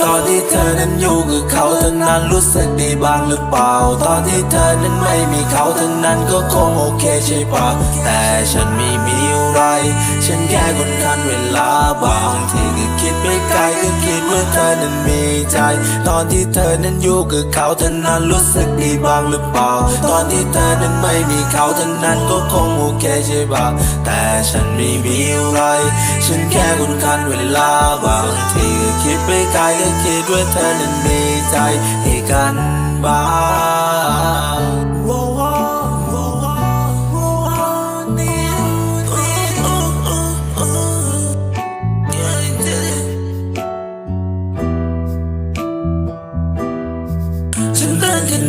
ตอนที่เธอนั้นอยู่กับเขาเท่านั้นรู้สึกดีบ้างหรือเปล่า ตอนที่เธอนั้นไม่มีเขาเท่านั้นก็คงโอเคใช่ปะแต่ฉันไม่มีอะไร ฉันแค่คนคันเวลาบางที คิดไปไกลก็คิดว่าเธอนั้นมีใจ ตอนที่เธอนั้นอยู่กับเขาเท่านั้นรู้สึกดีบ้างหรือเปล่า ตอนที่เธอนั้นไม่มีเขาเท่านั้นก็คงโอเคใช่ปะแต่ฉันไม่มีอะไร ฉันแค่คนคันเวลาบางทีก็คิดไปไกลก็คิดว่าเธอนั้นมีใจให้กันบ้าง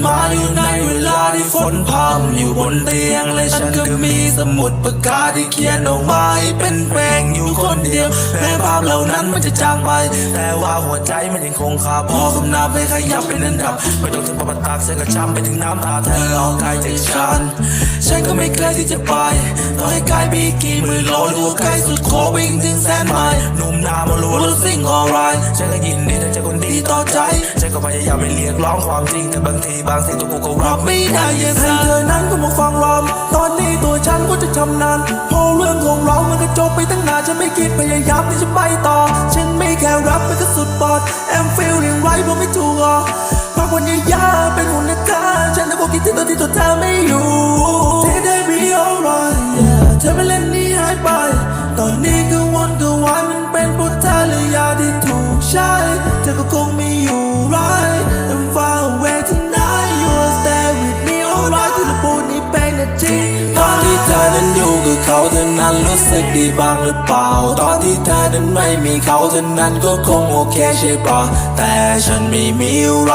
มาอยู่ในเวลาที่ฝนพามอยู่บนเตียงและฉันก็มีสมุดปากกาที่เขียนออกมาให้เป็นเพลงอยู่คนเดียวแม้ภาพเหล่านั้นมันจะจางไป แต่ว่าหัวใจมันยังคงคาพอคำนับให้ขยับเป็นอันดับไม่ต้องถึงประปตากเส้นกระชับไปถึงน้ำตาเธอออกกายจากฉัน ไม่เคยที่จะไปต่อให้กายมีกี่หมื่นโลหรือว่าไกลสุดโควิ่งถึงแสนไมล์หนุ่มนามารู้ว่าสิ่ง alright ฉันก็ยินดีที่จคนดีต่อใจฉันก็พยายามไปเรียกร้องความจริงแต่บางทีบางสิ่งตัวกูก็รับไม่ได้ยังให้เธอนั้นก็มาฟังรอมตอนนี้ตัวฉันก็จะชำนาญพอเรื่องของเรามันก็จบไปตั้งนานฉันไม่คิดพยายามที่จะไปต่อ ฉันไม่แค่รับมันก็สุดปอด I'm feeling right เพราะไม่ถูกหรอกบางวันยากเป็นหุ่นนักการฉันจะบอกคิดถึงตอนที่ตัวเธอไม่อยู่ เธอ เขาเท่านั้นรู้สึกดีบ้างหรือเปล่า ตอนที่เธอนั้นไม่มีเขาเท่านั้นก็คงโอเคใช่ปะแต่ฉันไม่มีอะไร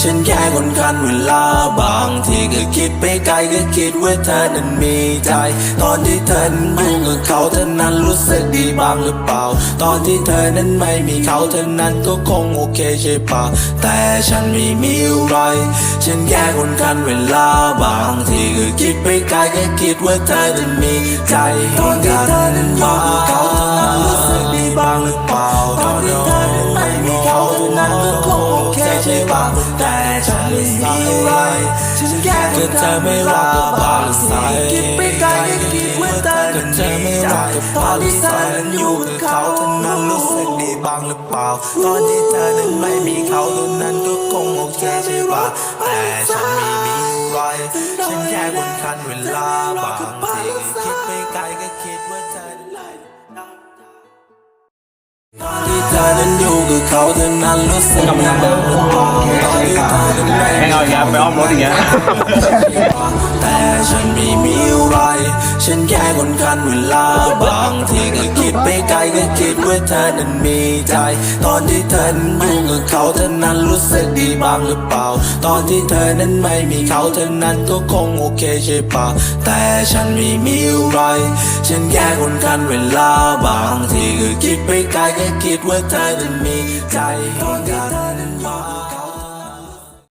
ฉันแค่คนคันเวลาบางทีก็คิดไปไกลก็คิดว่าเธอนั้นมีใจ ตอนที่เธอนั้นอยู่กับเขาเท่านั้นรู้สึกดีบ้างหรือเปล่า ตอนที่เธอนั้นไม่มีเขาเท่านั้นก็คงโอเคใช่ปะแต่ฉันไม่มีอะไรฉันแค่คนคันเวลาบางทีก็คิดไปไกลก็คิดว่าเธอนั้นมีใจตอนที่เธอนั้นอยู่กับเขาเท่านั้นรู้สึกดีบ้างหรือเปล่าตอนที่เธอนั้นไม่มีเขาเท่านั้นก็คงโอเคใช่ปะแต่ฉันไม่มีอะไรฉันแค่คนเธอไม่รักก็บางสายคิดไปไกลก็คิดว่าเธอนั้นเธอไม่รักก็ตอนที่เธอนั้นอยู่กับเขาเท่านั้นรู้สึกดีบ้างหรือเปล่าตอนที่เธอนั้นไม่มีเขาเท่านั้นก็คงโอเคใช่ปะแต่ฉันไม่มี ไรฉันแค่คนคันเวลาบางทีคิดไปไกลก็คิดว่าเธอนั้นตอนที่เธอนั้นอยู่กับเขาเท่านั้นรู้สึกดีบ้างหรือเปล่าตอนที่เธอนั้นไม่ แม่งเอาอย่างเงี้ยไปอ้อมรถอย่างเงี้ยแต่ฉันไม่มีอะไร ฉันแค่คนคันเวลาบางทีก็คิดไปไกลก็คิดว่าเธอนั้นมีใจ ตอนที่เธอนั้นอยู่กับเขาเท่านั้นรู้สึกดีบ้างหรือเปล่า ตอนที่เธอนั้นไม่มีเขาเท่านั้นก็คงโอเคใช่ปะแต่ฉันไม่มีอะไร ฉันแค่คนคันเวลาบางทีก็คิดไปไกลก็คิดว่าเธอนั้นมีใจตอนที่เธอนั้นว่า